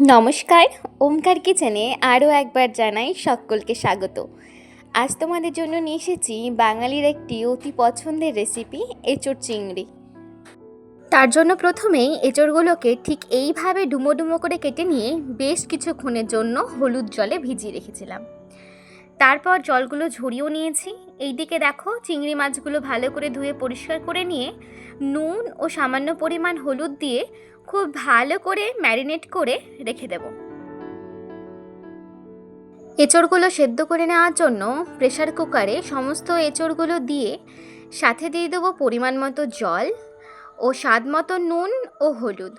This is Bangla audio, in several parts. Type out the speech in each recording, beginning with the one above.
নমস্কার, ওমকার কিচেনে আরও একবার জানাই সকলকে স্বাগত। আজ তোমাদের জন্য নিয়ে এসেছি বাঙালির একটি অতি পছন্দের রেসিপি এঁচড় চিংড়ি। তার জন্য প্রথমেই এঁচড়গুলোকে ঠিক এইভাবে ডুমো ডুমো করে কেটে নিয়ে বেশ কিছুক্ষণের জন্য হলুদ জলে ভিজিয়ে রেখেছিলাম। তারপর জলগুলো ঝরিয়েও নিয়েছি। এইদিকে দেখো, চিংড়ি মাছগুলো ভালো করে ধুয়ে পরিষ্কার করে নিয়ে নুন ও সামান্য পরিমাণ হলুদ দিয়ে খুব ভালো করে ম্যারিনেট করে রেখে দেব। এঁচড়গুলো সেদ্ধ করে নেওয়ার জন্য প্রেশার কুকারে সমস্ত এঁচড়গুলো দিয়ে সাথে দিয়ে দেবো পরিমাণ মতো জল ও স্বাদ মতো নুন ও হলুদ।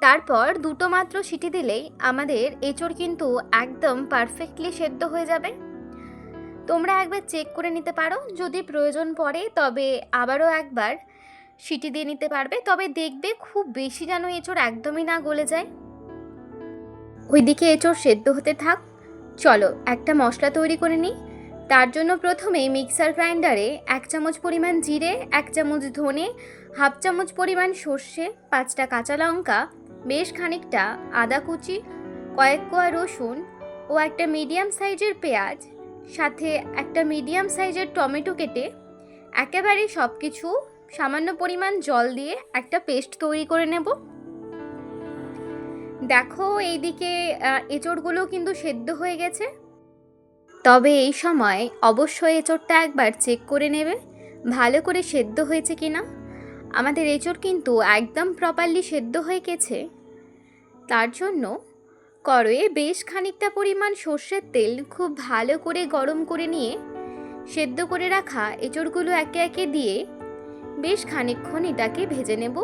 তারপর দুটো মাত্র সিটি দিলেই আমাদের এঁচড় কিন্তু একদম পারফেক্টলি সেদ্ধ হয়ে যাবে। তোমরা একবার চেক করে নিতে পারো, যদি প্রয়োজন পড়ে, তবে আবারও একবার সিটি দিয়ে নিতে পারবে, তবে দেখবে খুব বেশি যেন এঁচড় একদমই না গলে যায়। ওইদিকে এঁচড় সেদ্ধ হতে থাক। চলো, একটা মশলা তৈরি করে নিই। তার জন্য প্রথমে মিক্সার গ্রাইন্ডারে এক চামচ পরিমাণ জিরে, এক চামচ ধনে, হাফ চামচ পরিমাণ সর্ষে, পাঁচটা কাঁচা লঙ্কা, বেশ খানিকটা আদা কুচি, কয়েক কোয়া রসুন ও একটা মিডিয়াম সাইজের পেঁয়াজ, সাথে একটা মিডিয়াম সাইজের টমেটো কেটে একেবারে সব কিছু সামান্য পরিমাণ জল দিয়ে একটা পেস্ট তৈরি করে নেব। দেখো এইদিকে এঁচড়গুলো কিন্তু সেদ্ধ হয়ে গেছে। তবে এই সময় অবশ্যই এঁচড়টা একবার চেক করে নেবে, ভালো করে সেদ্ধ হয়েছে কি না। আমাদের এঁচড় কিন্তু একদম প্রপারলি সেদ্ধ হয়ে গেছে। তার জন্য কড়য়ে বেশ খানিকটা পরিমাণ সর্ষের তেল খুব ভালো করে গরম করে নিয়ে সেদ্ধ করে রাখা এঁচড়গুলো একে একে দিয়ে বেশ খানিকক্ষণ এটাকে ভেজে নেব।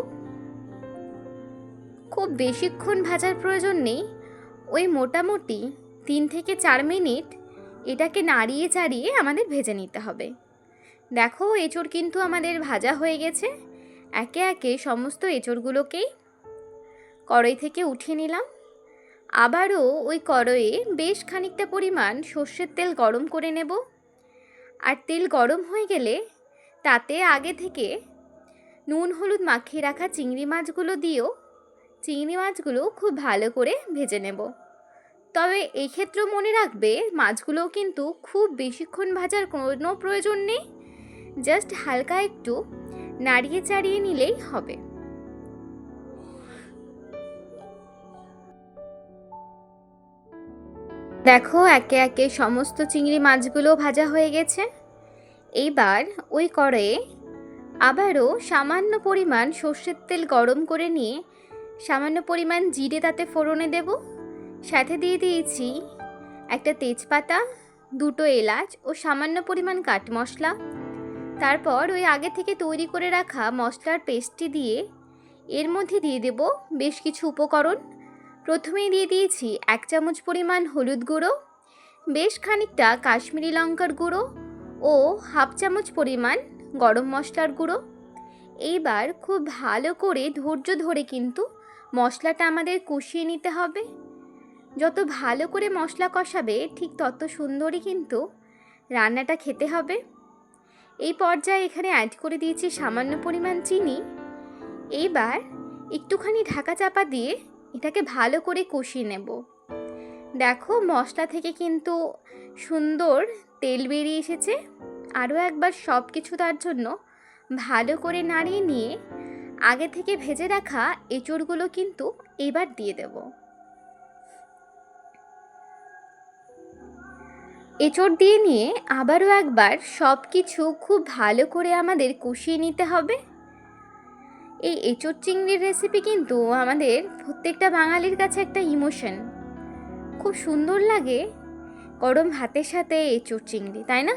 খুব বেশিক্ষণ ভাজার প্রয়োজন নেই। ওই মোটামুটি তিন থেকে চার মিনিট এটাকে নাড়িয়ে চাড়িয়ে আমাদের ভেজে নিতে হবে। দেখো এঁচড় কিন্তু আমাদের ভাজা হয়ে গেছে। একে একে সমস্ত এঁচড়গুলোকেই কড়াই থেকে উঠিয়ে নিলাম। আবারও ওই কড়াইয়ে বেশ খানিকটা পরিমাণ সর্ষের তেল গরম করে নেব। আর তেল গরম হয়ে গেলে তাতে আগে থেকে নুন, হলুদ মাখিয়ে রাখা চিংড়ি মাছগুলো দিয়েও চিংড়ি মাছগুলো খুব ভালো করে ভেজে নেব। তবে এই ক্ষেত্রেও মনে রাখবে, মাছগুলোও কিন্তু খুব বেশিক্ষণ ভাজার কোনো প্রয়োজন নেই। জাস্ট হালকা একটু নাড়িয়ে চাড়িয়ে নিলেই হবে। দেখো একে একে সমস্ত চিংড়ি মাছগুলো ভাজা হয়ে গেছে। এইবার ওই কড়াইয়ে আবারও সামান্য পরিমাণ সর্ষের তেল গরম করে নিয়ে সামান্য পরিমাণ জিরে তাতে ফোড়নে দেব। সাথে দিয়ে দিয়েছি একটা তেজপাতা, দুটো এলাচ ও সামান্য পরিমাণ কাট মশলা। তারপর ওই আগে থেকে তৈরি করে রাখা মশলার পেস্টটি দিয়ে এর মধ্যে দিয়ে দেব বেশ কিছু উপকরণ। প্রথমেই দিয়ে দিয়েছি এক চামচ পরিমাণ হলুদ গুঁড়ো, বেশ খানিকটা কাশ্মীরি লঙ্কার গুঁড়ো ও হাফ চামচ পরিমাণ গরম মশলার গুঁড়ো। এইবার খুব ভালো করে ধৈর্য ধরে কিন্তু মশলাটা আমাদের কষিয়ে নিতে হবে। যত ভালো করে মশলা কষাবে, ঠিক তত সুন্দরই কিন্তু রান্নাটা খেতে হবে। এই পর্যায়ে এখানে অ্যাড করে দিয়েছি সামান্য পরিমাণ চিনি। এইবার একটুখানি ঢাকা চাপা দিয়ে এটাকে ভালো করে কষিয়ে নেব। দেখো মশলা থেকে কিন্তু সুন্দর তেল বেরিয়ে এসেছে। আরও একবার সব কিছু তার জন্য ভালো করে নাড়িয়ে নিয়ে আগে থেকে ভেজে রাখা এঁচড়গুলো কিন্তু এবার দিয়ে দেব। এঁচড় দিয়ে নিয়ে আবারও একবার সব কিছু খুব ভালো করে আমাদের কষিয়ে নিতে হবে। এই এঁচড় চিংড়ির রেসিপি কিন্তু আমাদের প্রত্যেকটা বাঙালির কাছে একটা ইমোশন খুব সুন্দর লাগে। গরম ভাতের সাথে এঁচড় চিংড়ি, তাই না?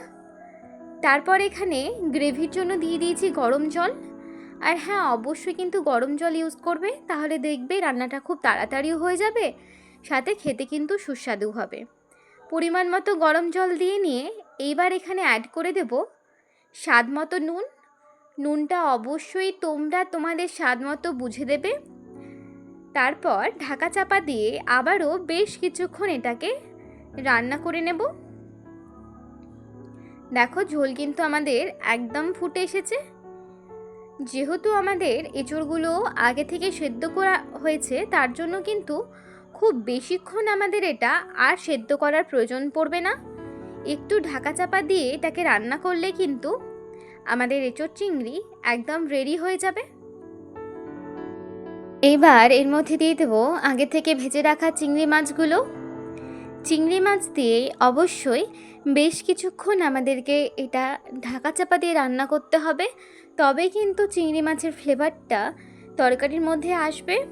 তারপর এখানে গ্রেভির জন্য দিয়ে দিয়েছি গরম জল। আর হ্যাঁ অবশ্যই কিন্তু গরম জল ইউজ করবে, তাহলে দেখবে রান্নাটা খুব তাড়াতাড়িও হয়ে যাবে, সাথে খেতে কিন্তু সুস্বাদু হবে। পরিমাণ মতো গরম জল দিয়ে নিয়ে এইবার এখানে অ্যাড করে দেব স্বাদ মতো নুন। নুনটা অবশ্যই তোমরা তোমাদের স্বাদ মতো বুঝে দেবে। তারপর ঢাকা চাপা দিয়ে আবারও বেশ কিছুক্ষণ এটাকে রান্না করে নেব। দেখো ঝোল কিন্তু আমাদের একদম ফুটে এসেছে। যেহেতু আমাদের এঁচড়গুলো আগে থেকে সেদ্ধ করা হয়েছে, তার জন্য কিন্তু খুব বেশিক্ষণ আমাদের এটা আর সেদ্ধ করার প্রয়োজন পড়বে না। একটু ঢাকা চাপা দিয়ে এটাকে রান্না করলে কিন্তু আমাদের এঁচোড় চিংড়ি একদম রেডি হয়ে যাবে। এবার এর মধ্যে দিয়ে দেবো আগে থেকে ভেজে রাখা চিংড়ি মাছগুলো। চিংড়ি মাছ দিয়ে অবশ্যই বেশ কিছুক্ষণ আমাদেরকে এটা ঢাকা চাপা দিয়ে রান্না করতে হবে। তবে কিন্তু চিংড়ি মাছের ফ্লেভারটা তরকারির মধ্যে আসবে।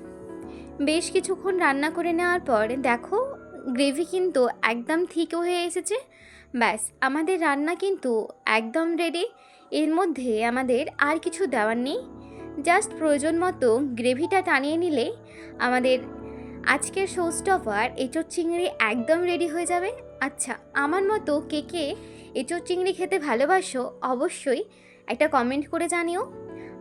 বেশ কিছুক্ষণ রান্না করে নেওয়ার পর দেখো গ্রেভি কিন্তু একদম ঠিক হয়ে এসেছে। ব্যাস, আমাদের রান্না কিন্তু একদম রেডি এর মধ্যে আমাদের আর কিছু দেওয়ার নেই। জাস্ট প্রয়োজন মতো গ্রেভিটা টানিয়ে নিলে আমাদের আজকের শোস্টপার এঁচোড় চিংড়ি একদম রেডি হয়ে যাবে। আচ্ছা আমার মতো কে কে এঁচোড় চিংড়ি খেতে ভালোবাসো অবশ্যই একটা কমেন্ট করে জানিও।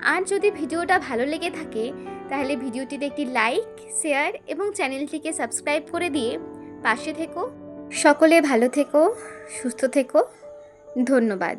আর যদি ভিডিওটা ভালো লেগে থাকে, তাহলে ভিডিওটিতে একটি লাইক শেয়ার এবং চ্যানেলটিকে সাবস্ক্রাইব করে দিয়ে পাশে থেকো। সকলে ভালো থেকো, সুস্থ থেকো। ধন্যবাদ।